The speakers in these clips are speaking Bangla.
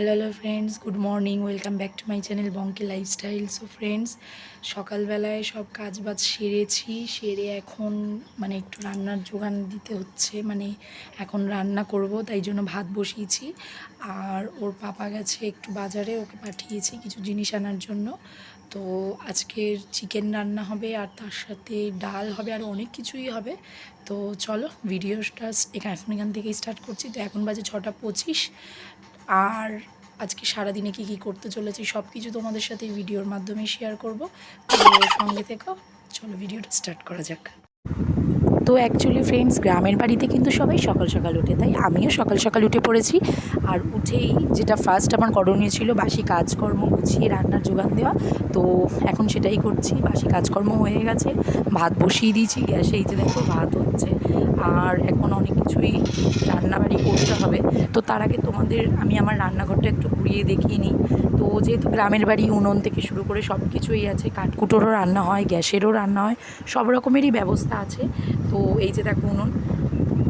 Hello hello friends good morning welcome back to my channel Bonky lifestyle so friends সকালবেলায় সব কাজ বাজ সেরেছি। সেরে এখন মানে একটু রান্নার যোগান দিতে হচ্ছে। মানে এখন রান্না করব, তাই জন্য ভাত বসিয়েছি। আর ওর পাপা গেছে একটু বাজারে, ওকে পাঠিয়েছি কিছু জিনিস আনার জন্য। তো, আজকের চিকেন রান্না হবে, আর তার সাথে ডাল হবে, আর অনেক কিছুই হবে। তো, চলো, ভিডিওটা এখান, এখন থেকেই স্টার্ট করছি। তো, এখন বাজে ছটা পঁচিশ। আর আজকে সারাদিনে কি কি করতে চলেছি সব কিছু তোমাদের সাথে ভিডিওর মাধ্যমে শেয়ার করব। সঙ্গে থেকো চলো ভিডিওটা স্টার্ট করা যাক। তো অ্যাকচুয়ালি ফ্রেন্ডস গ্রামের বাড়িতে কিন্তু সবাই সকাল সকাল উঠে, তাই আমিও সকাল সকাল উঠে পড়েছি। আর উঠেই যেটা ফার্স্ট আমার করণীয় ছিল বাসি কাজকর্ম গুছিয়ে রান্নার যোগান দেওয়া। তো এখন সেটাই করছি, বাসি কাজকর্ম হয়ে গেছে। ভাত বসিয়ে দিয়েছি, গ্যাসে এই যে দেখো ভাত হচ্ছে। আর এখন অনেক কিছুই রান্নাবাড়ি করতে হবে। তো তার আগে তোমাদের আমি আমার রান্নাঘরটা একটু ঘুরিয়ে দেখিয়ে নিই। তো যেহেতু গ্রামের বাড়ি উনুন থেকে শুরু করে সব কিছুই আছে, কাঠকুটোরও রান্না হয়, গ্যাসেরও রান্না হয়, সব রকমেরই ব্যবস্থা আছে। তো এই যে দেখো উনুন,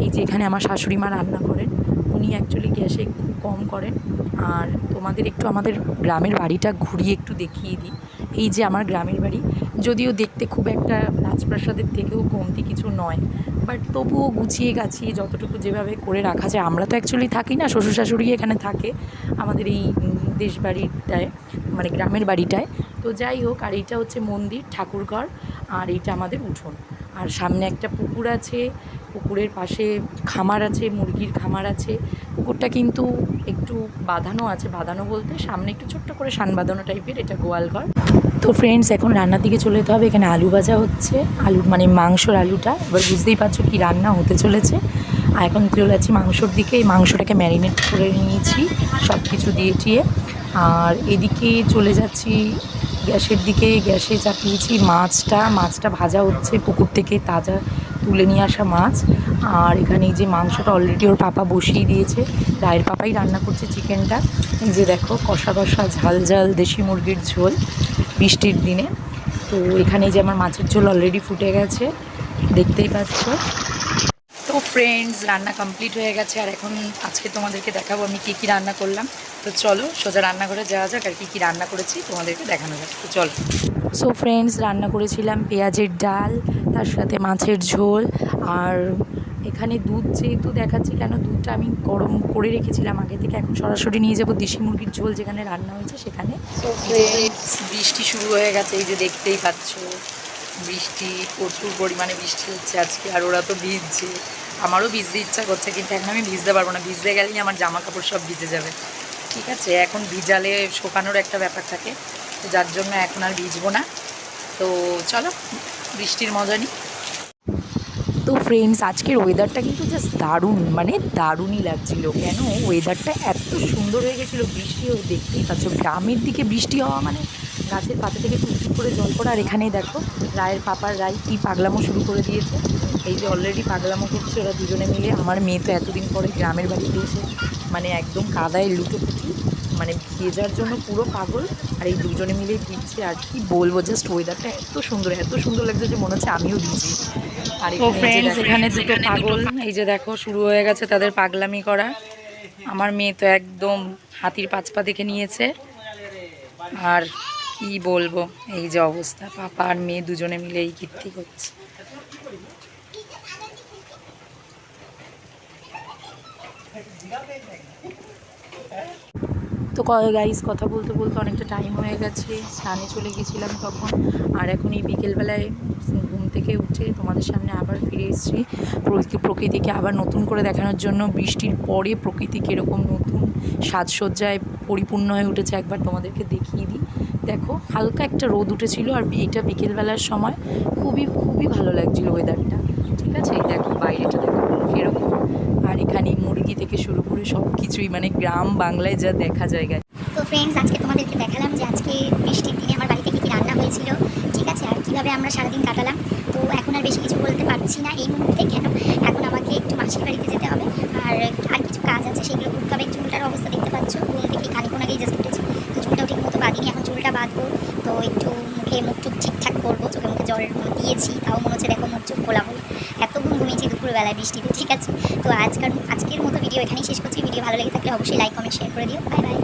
এই যে এখানে আমার শাশুড়ি মা রান্না করেন, উনি অ্যাকচুয়ালি গ্যাসে একটু কম করেন। আর তোমাদের একটু আমাদের গ্রামের বাড়িটা ঘুরিয়ে একটু দেখিয়ে দিই। এই যে আমার গ্রামের বাড়ি, যদিও দেখতে খুব একটা রাজপ্রাসাদের থেকেও কমতি কিছু নয় বাট তবুও গুছিয়ে গাছিয়ে যতটুকু যেভাবে করে রাখা যায়, আমরা তো অ্যাকচুয়ালি থাকি না, শ্বশুর শাশুড়ি এখানে থাকে আমাদের এই দেশ বাড়িটায় মানে গ্রামের বাড়িটায়। তো যাই হোক, আর এইটা হচ্ছে মন্দির, ঠাকুরঘর, আর এইটা আমাদের উঠোন। আর সামনে একটা পুকুর আছে, পুকুরের পাশে খামার আছে, মুরগির খামার আছে। পুকুরটা কিন্তু একটু বাঁধানো আছে, বাঁধানো বলতে সামনে একটু ছোট্ট করে সান বাঁধানো টাইপের, এটা গোয়াল ঘর। তো ফ্রেন্ডস এখন রান্নার দিকে চলে যেতে হবে, এখানে আলু ভাজা হচ্ছে আলুর মানে মাংসর আলুটা, এবার বুঝতেই পারছ কি রান্না হতে চলেছে। আর এখন চলে যাচ্ছি মাংসর দিকে, এই মাংসটাকে ম্যারিনেট করে নিয়েছি সব কিছু দিয়ে টিয়ে। আর এদিকে চলে যাচ্ছি গ্যাসের দিকে। গ্যাসে চাপিয়েছি মাছটা। মাছটা ভাজা হচ্ছে পুকুর থেকে তাজা তুলে নিয়ে আসা মাছ। আর এখানে যে মাংসটা অলরেডি ওর পাপা বসিয়ে দিয়েছে। রায়ের পাপাই রান্না করছে চিকেনটা। এই যে দেখো, কষা কষা ঝাল ঝাল দেশি মুরগির ঝোল বৃষ্টির দিনে। তো এখানে যে আমার মাছের ঝোল অলরেডি ফুটে গেছে। দেখতেই পাচ্ছ। ফ্রেন্ডস রান্না কমপ্লিট হয়ে গেছে। আর এখন আজকে তোমাদেরকে দেখাবো আমি কী কী রান্না করলাম। তো চলো সোজা রান্নাঘরে যাওয়া যাক আর কী কী রান্না করেছি তোমাদেরকে দেখানো যাক। তো চলো। সো ফ্রেন্ডস রান্না করেছিলাম পেঁয়াজের ডাল তার সাথে মাছের ঝোল আর এখানে দুধ যেহেতু দেখাচ্ছি কেন দুধটা আমি গরম করে রেখেছিলাম আগে থেকে এখন সরাসরি নিয়ে যাব দেশি মুরগির ঝোল যেখানে রান্না হয়েছে সেখানে। ফ্রেন্ডস বৃষ্টি শুরু হয়ে গেছে এই যে দেখতেই পাচ্ছ বৃষ্টি প্রচুর পরিমাণে বৃষ্টি হচ্ছে আজকে আর ওরা তো ভিজছে। আমারও ভিজতে ইচ্ছা করছে, কিন্তু এখন আমি ভিজতে পারব না। ভিজতে গেলেই আমার জামা কাপড় সব ভিজে যাবে। ঠিক আছে, এখন ভিজালে শোকানোর একটা ব্যাপার থাকে, তো যার জন্য এখন আর ভিজবো না। তো চলো, বৃষ্টির মজা নিই। তো ফ্রেন্ডস আজকের ওয়েদারটা কিন্তু জাস্ট দারুণ মানে দারুণই লাগছিল। কেন? ওয়েদারটা এত সুন্দর হয়ে গেছিল, বৃষ্টি দেখতেই পাচ্ছ, গ্রামের দিকে বৃষ্টি হওয়া মানে গাছের পাতা থেকে টুকটুক করে জল পড়া আর এখানেই দেখো রায়ের পাপার রায় কী পাগলামো শুরু করে দিয়েছে। এই যে অলরেডি পাগলামো করছে ওরা দুজনে মিলে। আমার মেয়ে তো এতদিন পরে গ্রামের বাড়িতে এসে মানে একদম কাদায় লুটোপুটি মানে ভেজার জন্য পুরো পাগল আর এই দুজনে মিলেই ভিজছে আর কি বলব জাস্ট ওয়েদারটা এত সুন্দর এত সুন্দর লাগছে যে মনে হচ্ছে আমিও ভিজি। আর দেখো- এখানে দুটো পাগল। এই যে দেখো শুরু হয়ে গেছে তাদের পাগলামি করা। আমার মেয়ে তো একদম হাতির পাঁচ পা দেখে নিয়েছে। আর কি বলব? এই যে অবস্থা, পাপা আর মেয়ে দুজনে মিলে এই কীর্তি করছে। তো গাইস কথা বলতে বলতে অনেকটা টাইম হয়ে গেছে। স্নানে চলে গেছিলাম তখন। আর এখন এই বিকেলবেলায় ঘুম থেকে উঠে তোমাদের সামনে আবার ফিরে এসেছি। প্রকৃতি- প্রকৃতিকে আবার নতুন করে দেখানোর জন্য বৃষ্টির পরে প্রকৃতি কীরকম নতুন সাজসজ্জায় পরিপূর্ণ হয়ে উঠেছে একবার তোমাদেরকে দেখিয়ে দিই। দেখো, হালকা একটা রোদ উঠেছিল আর এইটা বিকেলবেলার সময় খুবই খুবই ভালো লাগছিল ওয়েদারটা ঠিক আছে? এই দেখো, বাইরেটা দেখো কীরকম আর এখানে মুরগি থেকে শুরু করে সব কিছুই মানে গ্রাম বাংলায় যা দেখা যায়। তো ফ্রেন্ডস আজকে তোমাদেরকে দেখালাম যে আজকে বৃষ্টির দিনে আমার বাড়িতে কী কী রান্না হয়েছিল। ঠিক আছে? আর কীভাবে আমরা সারাদিন কাটালাম। তো এখন আর বেশি কিছু বলতে পারছি না এই মুহূর্তে কেন। এখন আমাকে একটু মাসির বাড়িতে যেতে হবে। আর আর কিছু কাজ আছে, সেগুলো হবে চুলটার অবস্থা দেখতে পাচ্ছ থেকে খানিক্ষণ আগেই জাস্ট উঠেছি তো চুলটাও ঠিক মতো বাঁধিনি এখন চুলটা বাঁধবো তো একটু মুখে মুখ টুক ঠিকঠাক করব চোখে মধ্যে দিয়েছি, তাও মনে হচ্ছে দেখো মুখ চোখ খোলা হলো এত ঘুম ঘুমিয়েছি দুপুরবেলায় বৃষ্টিতে, ঠিক আছে? তো আজকাল আজকের মতো ভিডিও এখানেই শেষ করছি। ভিডিও ভালো লেগে থাকলে অবশ্যই লাইক কমেন্ট শেয়ার করে দিও। Bye bye